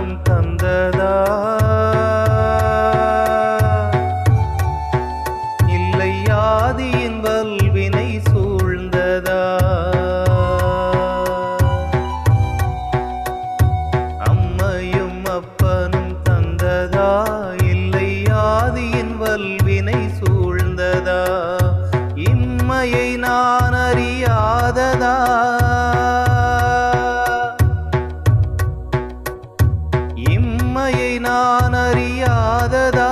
தந்ததா? இல்லை வல்வினை சூழ்ந்ததா? அம்மையும் அப்பனும் தந்ததா? இல்லை வல்வினை சூழ்ந்ததா? இம்மையை நான் அறியாததா? உண்மையை நான் அறியாததா?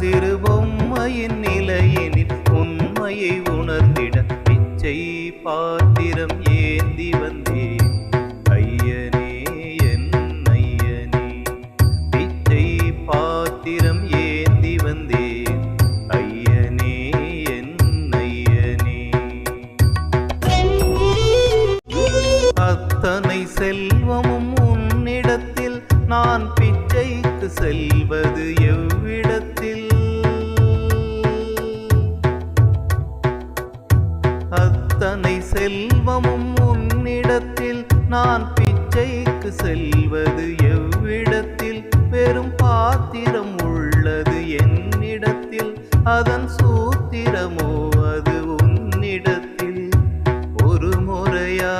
சிறு பொம்மையின் நிலையினில் உண்மையை உணர்ந்திட பிச்சை பாத்திரம் ஏந்தி வந்தேன். ஐயனே என் ஐயனே பிச்சை பாத்திரம் ஏந்தி வந்தேன். ஐயனே என் ஐயனே. அத்தனை செல்வமும் உன்னிடத்தில் நான் பி விட்டு செல்வது எவ்விடத்தில்? அத்தனை செல்வமும் உன்னிடத்தில். நான் பிச்சைக்கு செல்வது எவ்விடத்தில்? பெரும் பாத்திரம் உள்ளது என்னிடத்தில். அதன் சூத்திரமோ அது உன்னிடத்தில். ஒரு முறையா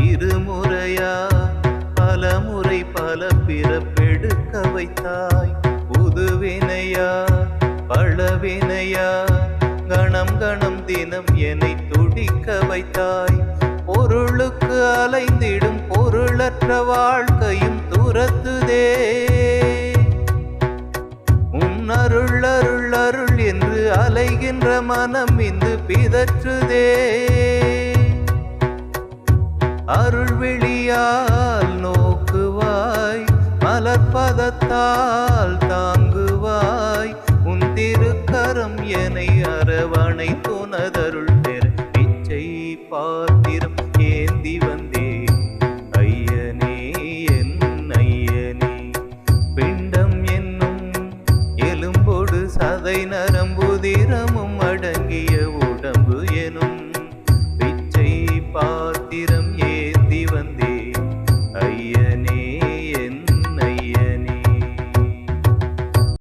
இருமுறையா பல முறை பல பிறப்பெடுக்க வைத்தாய் புதுவினையா பழவினையா கணம் கணம் தினம் என்னை துடிக்க வைத்தாய். பொருளுக்கு அலைந்திடும் பொருளற்ற வாழ்க்கையும் துரத்துதே. உன்னருள் அருள் அருள் என்று அலைகின்ற மனம் இந்து பிதற்றுதே. பாத்திரம் ஏந்தி வந்தே. ஐயனே என் ஐயனே பிண்டம் என்னும் எலும்போடு சதை நரம்புதிரமும்